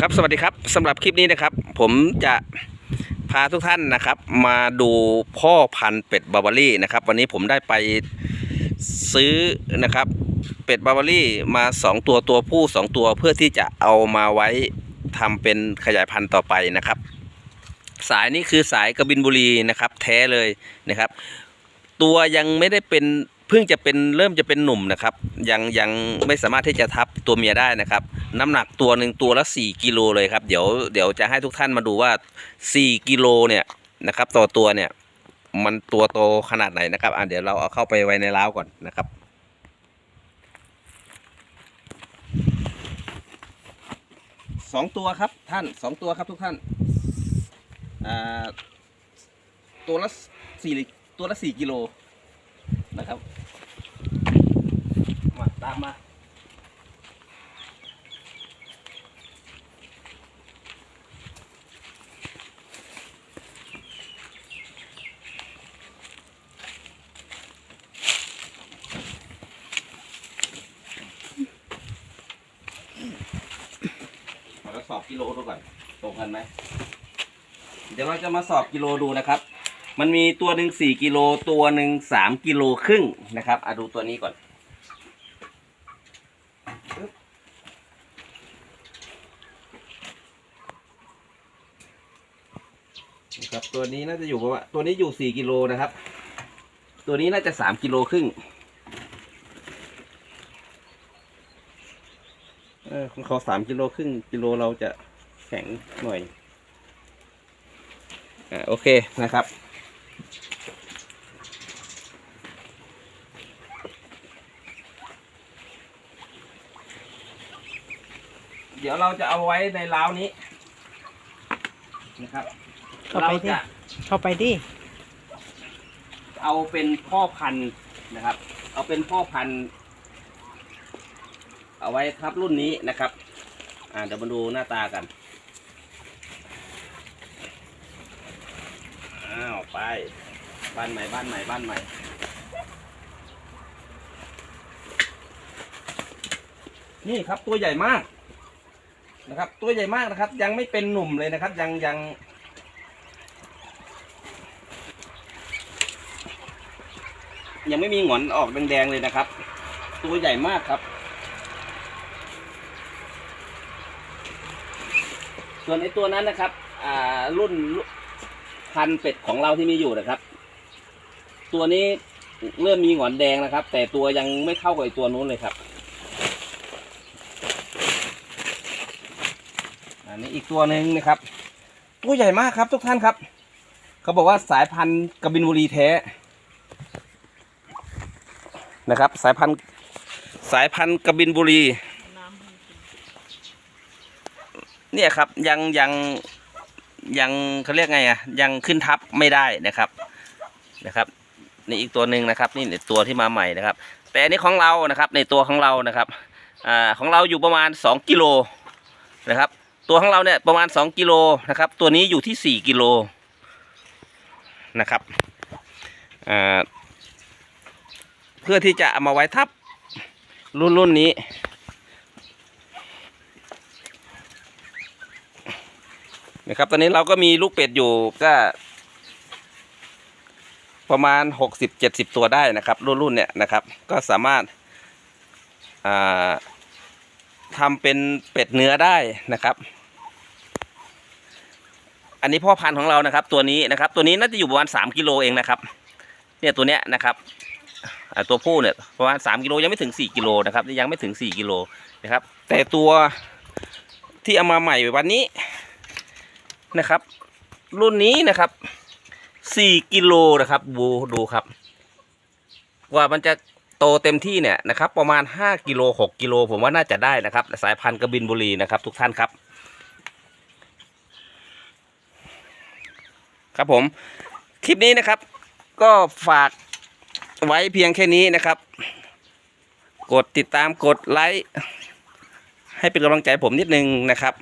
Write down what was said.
ครับสวัสดีครับสำหรับคลิปนี้นะครับ ผมจะพาทุกท่านนะครับ มาดูพ่อพันธุ์เป็ดบาวารี่นะครับ วันนี้ผมได้ไปซื้อนะครับ เป็ดบาวารี่มา 2 ตัวตัวผู้ 2 ตัวเพื่อที่จะเอามาไว้ทำเป็นขยายพันธุ์ต่อไปนะครับ สายนี้คือสายกระบินบุรีนะครับ แท้เลยนะครับ ตัวยังไม่ได้เป็นเพิ่งจะเป็นเริ่มจะเป็นหนุ่มนะครับ ยังยังไม่สามารถที่จะทับตัวเมียได้นะครับ น้ำหนักตัวหนึ่งตัวละ 4 กิโลเลยครับ เดี๋ยวเดี๋ยวจะให้ทุกท่านมาดูว่า 4 กิโลเนี่ยนะครับ ต่อตัวเนี่ย มันตัวโตขนาดไหนนะครับอะเดี๋ยวเราเอาเข้าไปไว้ในเล้าวก่อนนะครับสองตัวครับท่านสองตัวครับทุกท่านอ่าตัวละสี่ตัวละสี่กิโลนะครับมาตามมา เราสอบ กิโลดูก่อนตรงกันไหมเดี๋ยวเราจะมาสอบกิโลดูนะครับ มันมีตัวหนึ่งสี่กิโลตัวหนึ่งสามกิโลครึ่งนะครับอะดูตัวนี้ก่อนนะครับตัวนี้น่าจะอยู่ประมาณตัวนี้อยู่สี่กิโลนะครับ ตัวนี้น่าจะสามกิโลครึ่ง ออของเขาสามกิโลครึ่งกิโลเราจะแข็งหน่อย อ่าโอเคนะครับ เดี๋ยวเราจะเอาไว้ในล้าวนี้ นะครับเข้าเราไปดิจะเข้าไปดิเอาเป็นพ่อพันธุ์นะครับ เอาเป็นพ่อพันธุ์ เอาไว้ทับรุ่นนี้นะครับ อ่าเดี๋ยวมาดูหน้าตากันอ้าวไป บ้านใหม่บ้านใหม่บ้านใหม่นี่ครับตัวใหญ่มากนะครับ ตัวใหญ่มากนะครับ ยังไม่เป็นหนุ่มเลยนะครับ ยังยังยังไม่มีหงอนออกแดงๆเลยนะครับ ตัวใหญ่มากครับ ส่วนไอ้ตัวนั้นนะครับ อ่ารุ่นพันเป็ดของเราที่มีอยู่นะครับ ตัวนี้เริ่มมีหงอนแดงนะครับ แต่ตัวยังไม่เท่ากับไอตัวนู้นเลยครับ อันนี้อีกตัวหนึ่งนะครับ ตัวใหญ่มากครับทุกท่านครับ เขาบอกว่าสายพันธุ์กระบินบุรีแท้นะครับ สายพันธุ์สายพันธุ์กระบินบุรี เนี่ยครับยังยังยังเขาเรียกไงอะยังขึ้นทับไม่ได้นะครับนะครับนี่อีกตัวหนึ่งนะครับ นี่ตัวที่มาใหม่นะครับ แต่อันนี้ของเรานะครับ ในตัวของเรานะครับอ่าของเราอยู่ประมาณ 2กิโลนะครับ ตัวของเราเนี่ยประมาณ 2กิโลนะครับ ตัวนี้อยู่ที่ 4กิโลนะครับอ่าเพื่อที่จะเอามาไว้ทับรุ่นรุ่นนี้ นะครับ ตอนนี้เราก็มีลูกเป็ดอยู่ก็ประมาณหกสิบเจ็ดสิบตัวได้นะครับ รุ่นรุ่นเนี่ยนะครับ ก็สามารถาทำเป็นเป็ดเนื้อได้นะครับ อันนี้พ่อพันธุ์ของเรานะครับ ตัวนี้นะครับ ตัวนี้น่าจะอยู่ประมาณสามกิโลเองนะครับ เนี่ยตัวเนี้ยนะครับตัวผู้เนี่ยประมาณสามกิโลยังไม่ถึงสี่กิโลนะครับยังไม่ถึงสี่กิโลนะครับ แต่ตัวที่เอามาใหม่วันนี้ นะครับ รุ่นนี้นะครับสี่กิโลนะครับดูดูครับกว่ามันจะโตเต็มที่เนี่ยนะครับ ประมาณห้ากิโลหกกิโลผมว่าน่าจะได้นะครับ สายพันธุ์กระบินบุรีนะครับ ทุกท่านครับ ครับผม คลิปนี้นะครับ ก็ฝากไว้เพียงแค่นี้นะครับ กดติดตามกดไลค์ให้เป็นกำลังใจผมนิดนึงนะครับ